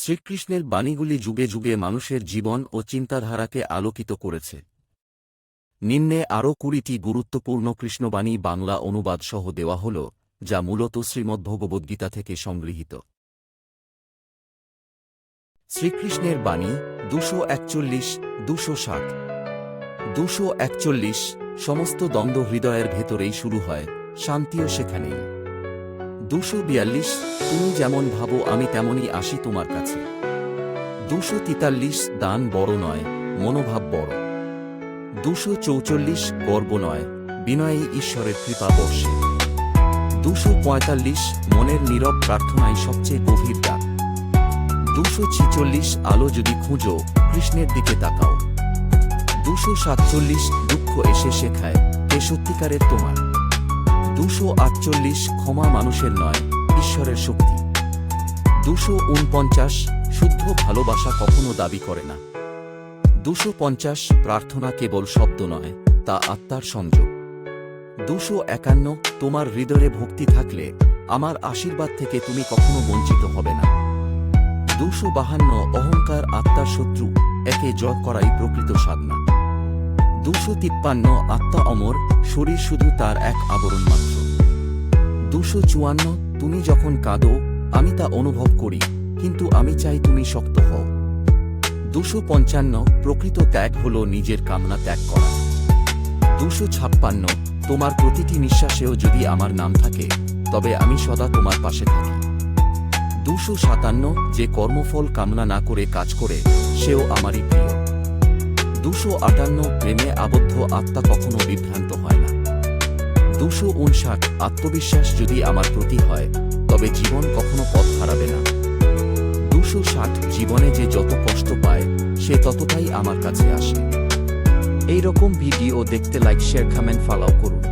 শ্রীকৃষ্ণের বাণীগুলি যুগে যুগে মানুষের জীবন ও চিন্তাধারাকে আলোকিত করেছে। নিম্নে আরও কুড়িটি গুরুত্বপূর্ণ কৃষ্ণবাণী বাংলা অনুবাদ সহ দেওয়া হল, যা মূলত শ্রীমদ্ভগবদ্গীতা থেকে সংগৃহীত। শ্রীকৃষ্ণের বাণী দুশো একচল্লিশ, দুশো ষাট। দুশো একচল্লিশ সমস্ত দ্বন্দ্ব হৃদয়ের ভেতরেই শুরু হয়, শান্তিও সেখানেই। দুশো বিয়াল্লিশ, তুমি যেমন ভাবো আমি তেমনই আসি তোমার কাছে। দুশো তিতাল্লিশ দান বড় নয়, মনোভাব বড়। দুশো চৌচল্লিশ গর্ব নয় বিনয়ী ঈশ্বরের কৃপা বর্ষে। দুশো পঁয়তাল্লিশ মনের নীরব প্রার্থনায় সবচেয়ে গভীর ডাক। দুশো ছিচল্লিশ আলো যদি খুঁজো, কৃষ্ণের দিকে তাকাও। দুশো সাতচল্লিশ দুঃখ এসে শেখায়, কে সত্যিকারের তোমার? দুশো আটচল্লিশ ক্ষমা মানুষের নয়, ঈশ্বরের শক্তি। দুশো উনপঞ্চাশ শুদ্ধ ভালোবাসা কখনো দাবি করে না। দুশো পঞ্চাশ প্রার্থনা কেবল শব্দ নয়, তা আত্মার সংযোগ। দুশো একান্ন তোমার হৃদয়ে ভক্তি থাকলে আমার আশীর্বাদ থেকে তুমি কখনো বঞ্চিত হবে না। দুশো বাহান্ন অহংকার আত্মার শত্রু, একে জয় করাই প্রকৃত সাধনা। দুশো তিপ্পান্ন আত্মা অমর, শরীর শুধু তার এক আবরণ মাত্র। দুশো চুয়ান্ন, তুমি যখন কাঁদো, আমি তা অনুভব করি, কিন্তু আমি চাই তুমি শক্ত হও। দুশো পঞ্চান্ন, প্রকৃত ত্যাগ হল নিজের কামনা ত্যাগ করা। দুশো ছাপ্পান্ন, তোমার প্রতিটি নিঃশ্বাসেও যদি আমার নাম থাকে, তবে আমি সদা তোমার পাশে থাকি। দুশো সাতান্ন, যে কর্মফল কামনা না করে কাজ করে, সেও আমারই প্রিয়। দুশো আটান্ন প্রেমে আবদ্ধ আত্মা কখনো বিভ্রান্ত হয় না। দুশো উনষাট আত্মবিশ্বাস যদি আমার প্রতি হয়, তবে জীবন কখনো পথ হারাবে না। দুশো ষাট জীবনে যে যত কষ্ট পায়, সে ততটাই আমার কাছে আসে। এই রকম ভিডিও দেখতে লাইক শেয়ার কমেন্ট ফলো করুন।